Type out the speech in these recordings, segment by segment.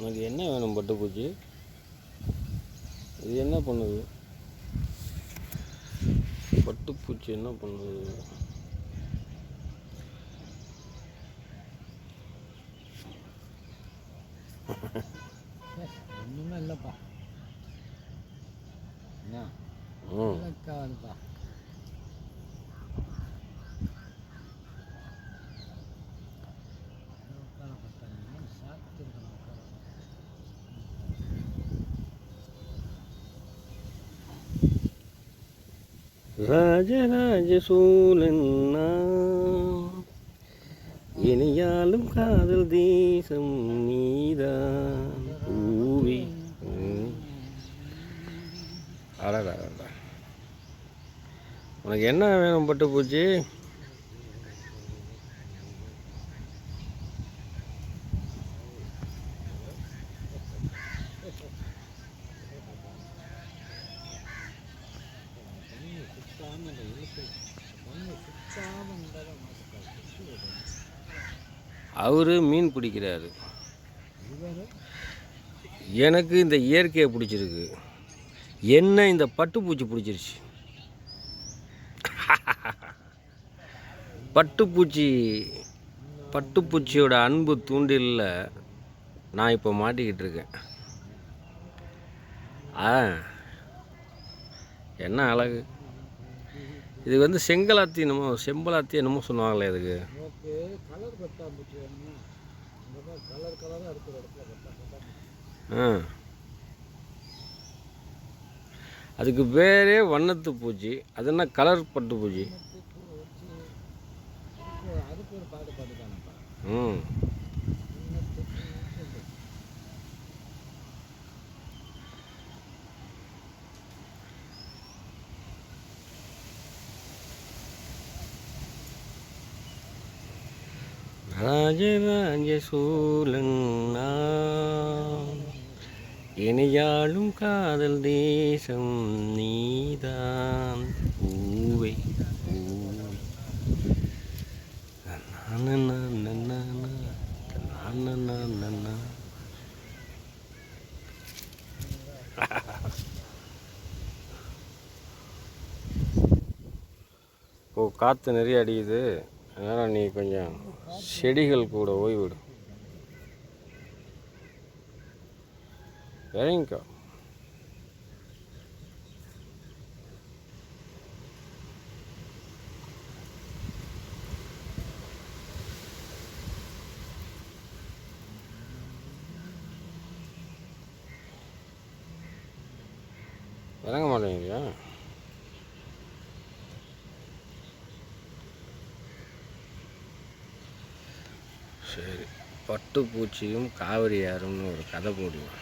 உனக்கு என்ன வேணும் பட்டுப்பூச்சி? இது என்ன பண்ணுது? பட்டுப்பூச்சி என்ன பண்ணுது? ஒன்றுமே இல்லைப்பா. என்ன? காதுப்பா ராஜராஜ சோழன் இணையாலும் காதல் தேசம் நீதான். ஊவி. அடடா உனக்கு என்ன வேணும் பட்டு போச்சு ಆಮೇಲೆ அவர் மீன் பிடிக்கிறாரு. எனக்கு இந்த இயற்கையை பிடிச்சிருக்கு. என்ன இந்த பட்டுப்பூச்சி பிடிச்சிருச்சு. பட்டுப்பூச்சி பட்டுப்பூச்சியோட அன்பு தூண்டிலில் நான் இப்போ மாட்டிக்கிட்டு இருக்கேன். ஆ என்ன அழகு. இது வந்து செங்கலாத்தி என்னமோ செம்பலாத்தி என்னமோ சொன்னாங்களே இதுக்கு அதுக்கு பேரே வண்ணத்து பூச்சி அது என்ன கலர் பட்டு பூச்சி? ம். ராஜராஜசூலன் இணையாளும் காதல் தேசம் நீதான். பூவை ஓ காற்று நிறைய அடிக்குது. அதனால் நீ கொஞ்சம் செடிகள் கூட ஓய்விடு. இறங்கிக்கோ. இறங்க மாட்டேங்கிறியா? சரி. பட்டுப்பூச்சியும் காவிரி ஆறும்னு ஒரு கதை போடுவோம்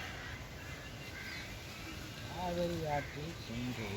காவிரி ஆற்றில் சென்று